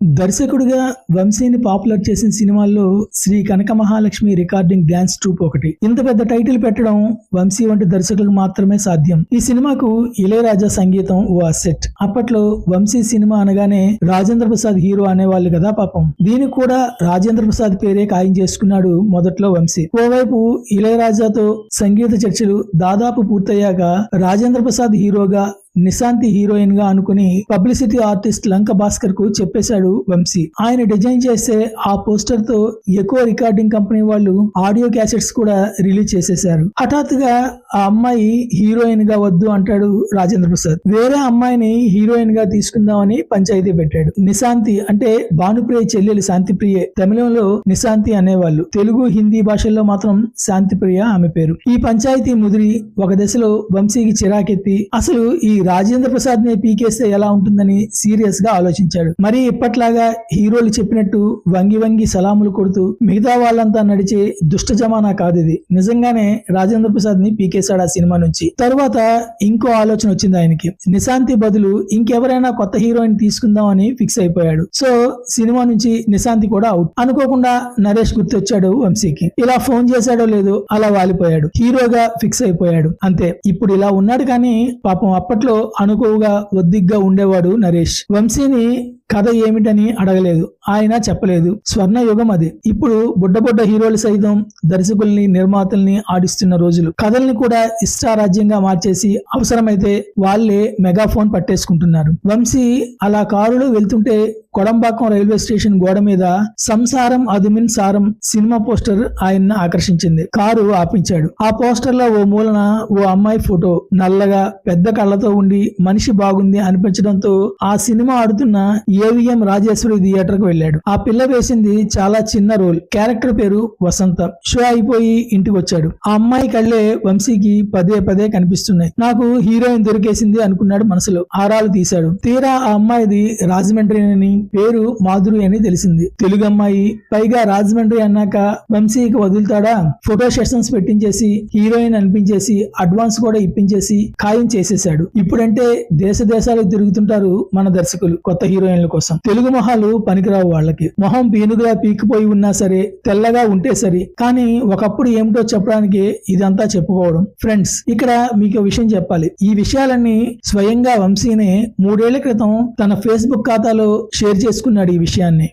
దర్శకుడిగా వంశీని పాపులర్ చేసిన సినిమాల్లో Sri Kanaka Mahalakshmi recording dance troupe ఒకటి. ఇంత పెద్ద టైటిల్ పెట్టడం వంశీ వంటి దర్శకులకు మాత్రమే సాధ్యం. ఈ సినిమాకు ఇళయరాజా సంగీతం ఓ అసెట్. అప్పట్లో వంశీ సినిమా అనగానే రాజేంద్ర ప్రసాద్ హీరో అనేవాళ్ళు కదా పాపం. దీనికి కూడా రాజేంద్ర ప్రసాద్ పేరే ఖాయం చేసుకున్నాడు మొదట్లో వంశీ. ఓవైపు ఇళయరాజాతో సంగీత చర్చలు దాదాపు పూర్తయ్యాక రాజేంద్ర ప్రసాద్ హీరోగా నిశాంతి హీరోయిన్గా అనుకుని పబ్లిసిటీ ఆర్టిస్ట్ లంక భాస్కర్కు చెప్పేశాడు వంశీ. ఆయన డిజైన్ చేసే ఆ పోస్టర్తో ఎక్కువ రికార్డింగ్ కంపెనీ వాళ్ళు ఆడియో క్యాసెట్స్ కూడా రిలీజ్ చేసేశారు. హఠాత్తుగా ఆ అమ్మాయి హీరోయిన్గా వద్దు అంటాడు రాజేంద్ర ప్రసాద్. వేరే అమ్మాయిని హీరోయిన్గా తీసుకుందామని పంచాయతీ పెట్టాడు. నిశాంతి అంటే భానుప్రియ చెల్లెలు శాంతిప్రియే తమిళంలో నిశాంతి అనేవాళ్ళు. తెలుగు హిందీ భాషల్లో మాత్రం శాంతిప్రియ ఆమె పేరు. ఈ పంచాయతీ ముదిరి ఒక దశలో వంశీకి చిరాకెత్తి అసలు ఈ రాజేంద్ర ప్రసాద్ని పీకేస్తే ఎలా ఉంటుందని సీరియస్గా ఆలోచించాడు. మరి ఇప్పట్లాగా హీరోలు చెప్పినట్టు వంగి వంగి సలాములు కొడుతూ మిగతా వాళ్ళంతా నడిచే దుష్ట జమానా కాదు ఇది నిజంగానే రాజేంద్ర ప్రసాద్ని పీకేశాడు ఆ సినిమా నుంచి. తరువాత ఇంకో ఆలోచన వచ్చింది ఆయనకి. నిశాంతి బదులు ఇంకెవరైనా కొత్త హీరోయిన్ తీసుకుందాం అని ఫిక్స్ అయిపోయాడు. సో సినిమా నుంచి నిశాంతి కూడా అవుట్ అనుకోకుండా నరేష్ గుర్తొచ్చాడు వంశీకి. ఇలా ఫోన్ చేశాడో లేదో అలా వాలిపోయాడు. హీరోగా ఫిక్స్ అయిపోయాడు. అంతే. ఇప్పుడు ఇలా ఉన్నాడు కానీ పాపం అప్పట్లో అనుకువగా ఒద్దిగ్గా ఉండేవాడు నరేష్. వంశీని కథ ఏమిటని అడగలేదు. ఆయన చెప్పలేదు. స్వర్ణ యుగం అది. ఇప్పుడు బుడ్డ బుడ్డ హీరోలు సైతం దర్శకుల్ని నిర్మాతల్ని ఆడిస్తున్న రోజులు. కథల్ని కూడా ఇష్టారాజ్యంగా మార్చేసి అవసరమైతే వాళ్ళే మెగాఫోన్ పట్టేసుకుంటున్నారు. వంశీ అలా కారులో వెళ్తుంటే కొడంబాకం రైల్వే స్టేషన్ గోడ మీద సంసారం అదుమిన్ సారం సినిమా పోస్టర్ ఆయన్ని ఆకర్షించింది. కారు ఆపించాడు. ఆ పోస్టర్లో ఓ మూలన ఓ అమ్మాయి ఫోటో. నల్లగా పెద్ద కళ్ళతో ఉండి మనిషి బాగుంది అనిపించడంతో ఆ సినిమా ఆడుతున్న ఏవిఎం రాజేశ్వరి థియేటర్కు వెళ్ళాడు. ఆ పిల్ల వేసింది చాలా చిన్న రోల్ క్యారెక్టర్ పేరు వసంత. షో అయిపోయి ఇంటికి వచ్చాడు. ఆ అమ్మాయి కళ్ళే వంశీకి పదే పదే కనిపిస్తున్నాయి. నాకు హీరోయిన్ దొరికేసింది అనుకున్నాడు మనసులో. ఆరాలు తీశాడు. తీరా ఆ అమ్మాయిది రాజమండ్రి అని పేరు మాధురి అని తెలిసింది. తెలుగు అమ్మాయి. పైగా రాజమండ్రి అన్నాక వంశీకి వదులుతాడా? ఫోటో సెషన్స్ పెట్టించేసి హీరోయిన్ అనిపించేసి అడ్వాన్స్ కూడా ఇప్పించేసి ఖాయం చేసేశాడు. ఇప్పుడంటే దేశ దేశాలు తిరుగుతుంటారు మన దర్శకులు కొత్త హీరోయిన్లు కోసం. తెలుగు మొహాలు పనికిరావు వాళ్ళకి. మొహం పీనుగులా పీకిపోయి ఉన్నా సరే తెల్లగా ఉంటే సరే. కానీ ఒకప్పుడు ఏమిటో చెప్పడానికి ఇదంతా చెప్పుకోవడం. ఫ్రెండ్స్ ఇక్కడ మీకు విషయం చెప్పాలి. ఈ విషయాలన్నీ స్వయంగా వంశీనే మూడేళ్ళ క్రితం తన ఫేస్బుక్ ఖాతాలో షేర్ చేసుకున్నాడు ఈ విషయాన్ని.